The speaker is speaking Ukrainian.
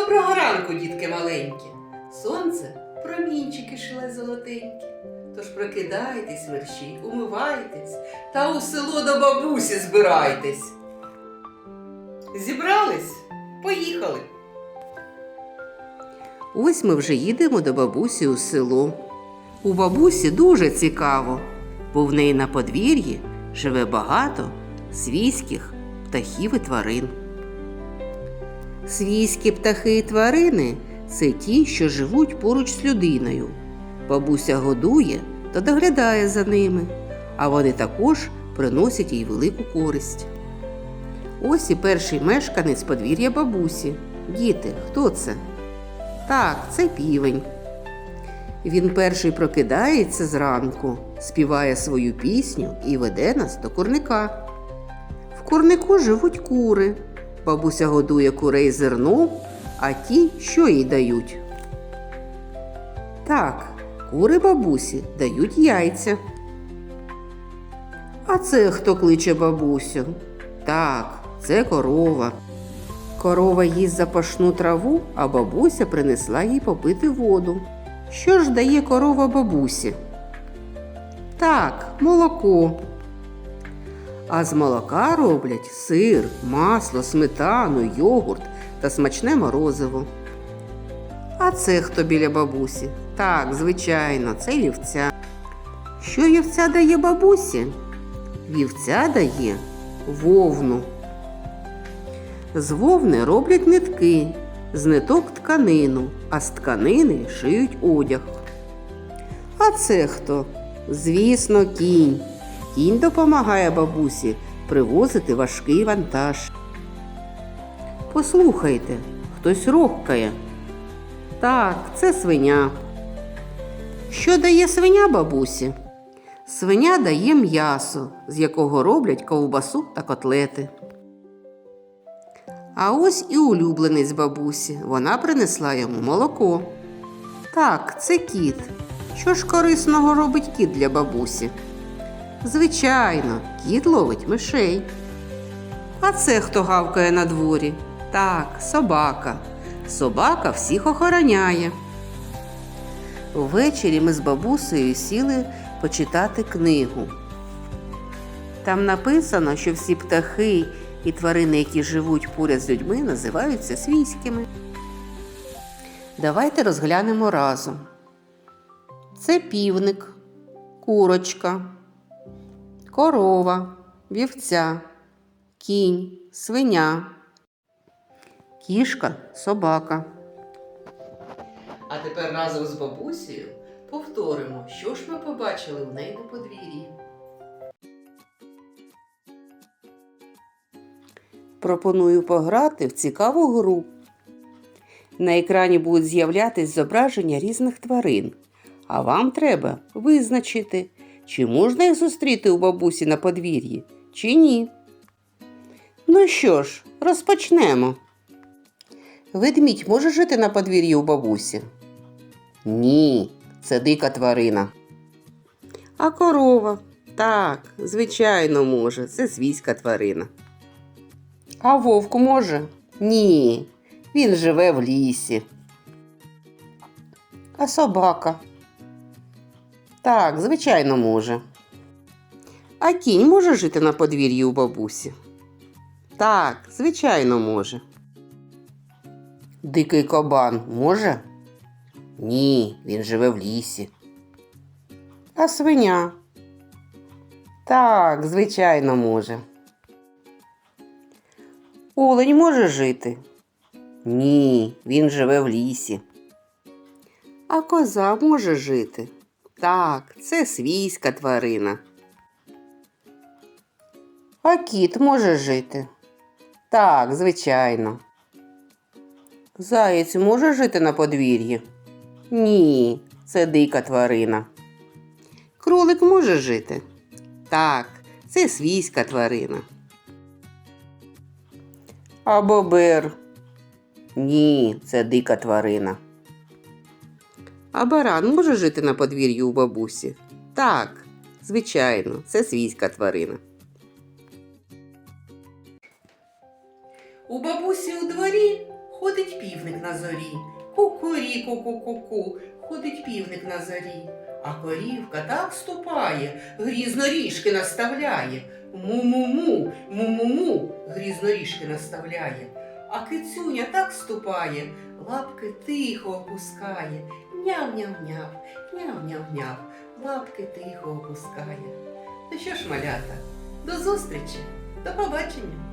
Доброго ранку, дітки маленькі. Сонце промінчики шле золотенькі. Тож прокидайтесь, мерщій, умивайтесь та у село до бабусі збирайтесь. Зібрались? Поїхали. Ось ми вже їдемо до бабусі у село. У бабусі дуже цікаво, бо в неї на подвір'ї живе багато свійських птахів і тварин. Свійські птахи і тварини це ті, що живуть поруч з людиною. Бабуся годує та доглядає за ними, а вони також приносять їй велику користь. Ось і перший мешканець подвір'я бабусі. Діти, хто це? Так, це півень. Він перший прокидається зранку, співає свою пісню і веде нас до курника. В курнику живуть кури. Бабуся годує курей зерном, а ті, що їй дають. Так, кури бабусі дають яйця. А це хто кличе бабусю? Так, це корова. Корова їсть запашну траву, а бабуся принесла їй попити воду. Що ж дає корова бабусі? Так, молоко. А з молока роблять сир, масло, сметану, йогурт та смачне морозиво. А це хто біля бабусі? Так, звичайно, це вівця. Що вівця дає бабусі? Вівця дає вовну. З вовни роблять нитки, з ниток тканину, а з тканини шиють одяг. А це хто? Звісно, кінь. Кінь допомагає бабусі привозити важкий вантаж. Послухайте, хтось рохкає. Так, це свиня. Що дає свиня бабусі? Свиня дає м'ясо, з якого роблять ковбасу та котлети. А ось і улюбленець бабусі. Вона принесла йому молоко. Так, це кіт. Що ж корисного робить кіт для бабусі? Звичайно, кіт ловить мишей. А це хто гавкає на дворі? Так, собака. Собака всіх охороняє. Ввечері ми з бабусею сіли почитати книгу. Там написано, що всі птахи і тварини, які живуть поряд з людьми, називаються свійськими. Давайте розглянемо разом. Це півник, курочка, корова, вівця, кінь, свиня, кішка, собака. А тепер разом з бабусею повторимо, що ж ми побачили в неї на подвір'ї. Пропоную пограти в цікаву гру. На екрані будуть з'являтись зображення різних тварин, а вам треба визначити, чи можна їх зустріти у бабусі на подвір'ї, чи ні. Ну що ж, розпочнемо. Ведмідь може жити на подвір'ї у бабусі? Ні, це дика тварина. А корова? Так, звичайно, може, це свійська тварина. А вовк може? Ні, він живе в лісі. А собака? Так, звичайно, може. А кінь може жити на подвір'ї у бабусі? Так, звичайно, може. Дикий кабан може? Ні, він живе в лісі. А свиня? Так, звичайно, може. Олень може жити? Ні, він живе в лісі. А коза може жити? Так, це свійська тварина. А кіт може жити? Так, звичайно. Заєць може жити на подвір'ї? Ні, це дика тварина. Кролик може жити? Так, це свійська тварина. А бобер? Ні, це дика тварина. А баран може жити на подвір'ї у бабусі? Так, звичайно, це свійська тварина. У бабусі у дворі ходить півник на зорі. Кукуріку ку-ку-ку, ходить півник на зорі. А корівка так ступає, грізно ріжки наставляє. Му-му-му, му-му-му, грізно ріжки наставляє. А кицюня так ступає, лапки тихо опускає. Няв-няв-няв, няв-няв-няв, лапки тихо опускає. Ну що ж, малята, до зустрічі, до побачення!